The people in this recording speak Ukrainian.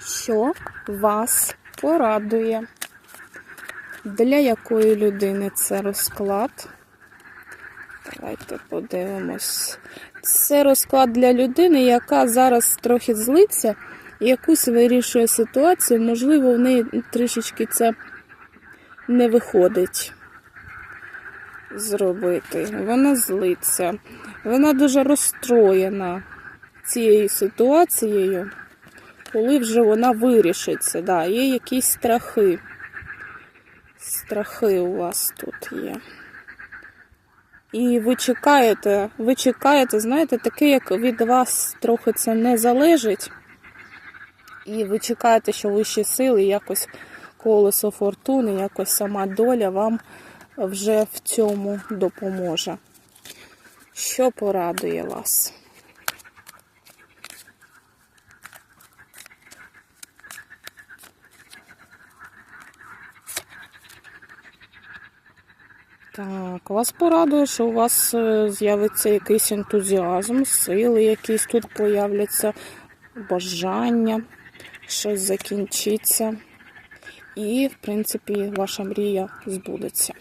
що вас порадує. Для якої людини це розклад? Давайте подивимось. Це розклад для людини, яка зараз трохи злиться якусь вирішує ситуацію. Можливо, в неї трішечки це не виходить зробити. Вона злиться. Вона дуже розстроєна цією ситуацією, коли вже вона вирішиться. Да, є якісь страхи. Страхи у вас тут є. І ви чекаєте, ви чекаєте, знаєте, таке, як від вас трохи це не залежить. І ви чекаєте, що вищі сили, якось колесо фортуни, якось сама доля вам вже в цьому допоможе. Що порадує вас? Так, вас порадує, що у вас е, з'явиться якийсь ентузіазм, сили якісь тут появляться, бажання, щось закінчиться. І, в принципі, ваша мрія збудеться.